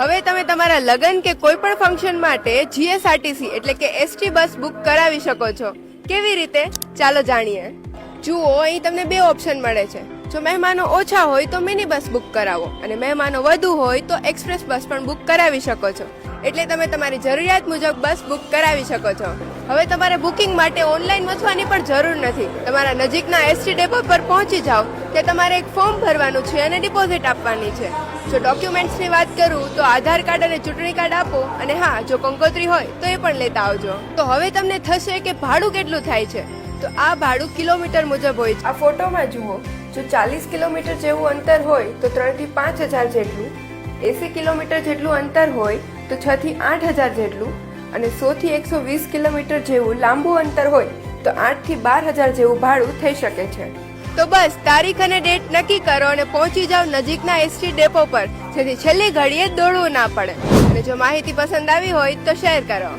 હવે તમે તમારા લગ્ન કે કોઈ પણ ફંક્શન માટે જીએસઆરટીસી એટલે કે એસટી બસ બુક કરાવી શકો છો. કેવી રીતે? ચાલો જાણીએ. જુઓ, અહીં તમને બે ઓપ્શન મળે છે. જો મહેમાનો ઓછા હોય તો મિની બસ બુક કરાવો અને મહેમાનો વધુ હોય તો એક્સપ્રેસ બસ પણ બુક કરાવી શકો છો. એટલે તમે તમારી જરૂરિયાત મુજબ બસ બુક કરાવી શકો છો. હવે તમારે બુકિંગ માટે ઓનલાઈન મથવાની પણ જરૂર નથી. તમારા નજીકના એસટી ડેપો પર પહોંચી જાઓ. તે તમારે એક ફોર્મ ભરવાનું છે અને ડિપોઝિટ આપવાની છે. જો ડોક્યુમેન્ટ્સની વાત કરું તો આધાર કાર્ડ અને ચૂંટણી કાર્ડ આપો અને હા, જો કંકોત્રી હોય તો એ પણ લેતા આવજો. તો હવે તમને થશે કે ભાડું કેટલું થાય છે? તો આ ભાડું કિલોમીટર મુજબ હોય છે. આ ફોટોમાં જુઓ. જો ચાલીસ કિલોમીટર જેવું અંતર હોય તો ત્રણથી પાંચ હજાર જેટલું. એસી કિલોમીટર જેટલું અંતર હોય તો છ થી આઠ હજાર જેટલું. અને સો થી એકસો વીસ કિલોમીટર જેવું લાંબુ અંતર હોય તો આઠથી બાર હજાર જેવું ભાડું થઈ શકે છે. તો બસ, તારીખ અને ડેટ નક્કી કરો અને પહોંચી જાઓ નજીકના એસટી ડેપો પર. જેથી છેલ્લી ઘડીએ દોડવું ના પડે. અને જો માહિતી પસંદ આવી હોય તો શેર કરો.